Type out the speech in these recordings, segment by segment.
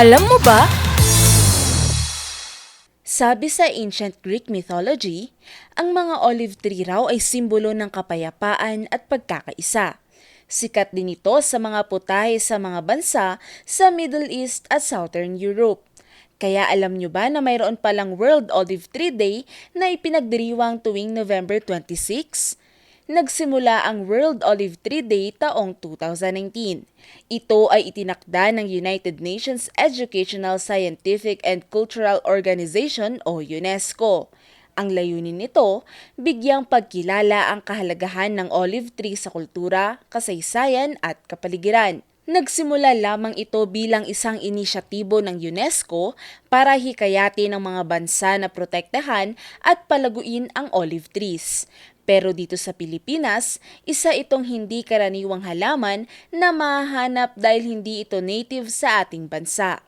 Alam mo ba? Sabi sa ancient Greek mythology, ang mga olive tree raw ay simbolo ng kapayapaan at pagkakaisa. Sikat din ito sa mga putahe sa mga bansa sa Middle East at Southern Europe. Kaya alam nyo ba na mayroon palang World Olive Tree Day na ipinagdiriwang tuwing November 26? Nagsimula ang World Olive Tree Day taong 2019. Ito ay itinakda ng United Nations Educational, Scientific and Cultural Organization o UNESCO. Ang layunin nito, bigyang pagkilala ang kahalagahan ng olive tree sa kultura, kasaysayan at kapaligiran. Nagsimula lamang ito bilang isang inisyatibo ng UNESCO para hikayatin ng mga bansa na protektahan at palaguin ang olive trees. Pero dito sa Pilipinas, isa itong hindi karaniwang halaman na mahanap dahil hindi ito native sa ating bansa.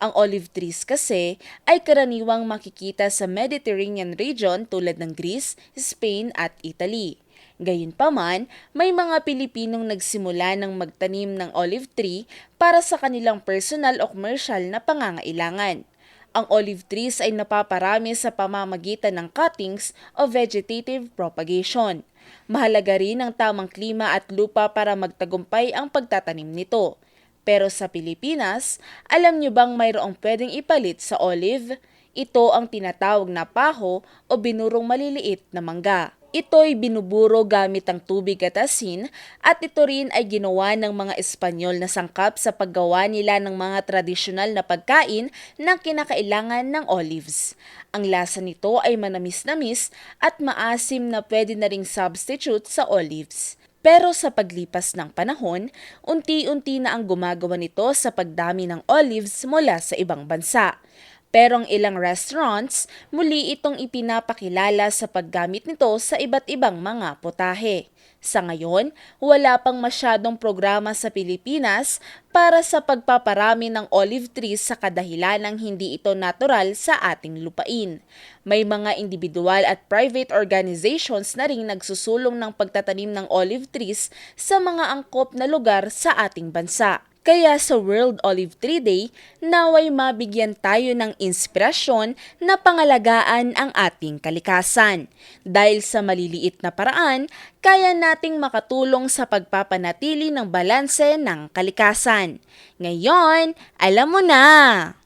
Ang olive trees kasi ay karaniwang makikita sa Mediterranean region tulad ng Greece, Spain at Italy. Gayunpaman, may mga Pilipinong nagsimula ng magtanim ng olive tree para sa kanilang personal o commercial na pangangailangan. Ang olive trees ay napaparami sa pamamagitan ng cuttings o vegetative propagation. Mahalaga rin ang tamang klima at lupa para magtagumpay ang pagtatanim nito. Pero sa Pilipinas, alam nyo bang mayroong pwedeng ipalit sa olive? Ito ang tinatawag na paho o binurong maliliit na mangga. Ito'y binuburo gamit ang tubig at asin at ito rin ay ginawa ng mga Espanyol na sangkap sa paggawa nila ng mga tradisyonal na pagkain na kinakailangan ng olives. Ang lasa nito ay manamis-namis at maasim na pwede na ring substitute sa olives. Pero sa paglipas ng panahon, unti-unti na ang gumagawa nito sa pagdami ng olives mula sa ibang bansa. Pero ang ilang restaurants, muli itong ipinapakilala sa paggamit nito sa iba't ibang mga potahe. Sa ngayon, wala pang masyadong programa sa Pilipinas para sa pagpaparami ng olive trees sa kadahilanang hindi ito natural sa ating lupain. May mga individual at private organizations na ring nagsusulong ng pagtatanim ng olive trees sa mga angkop na lugar sa ating bansa. Kaya sa World Olive Tree Day, naway mabigyan tayo ng inspirasyon na pangalagaan ang ating kalikasan. Dahil sa maliliit na paraan, kaya nating makatulong sa pagpapanatili ng balanse ng kalikasan. Ngayon, alam mo na!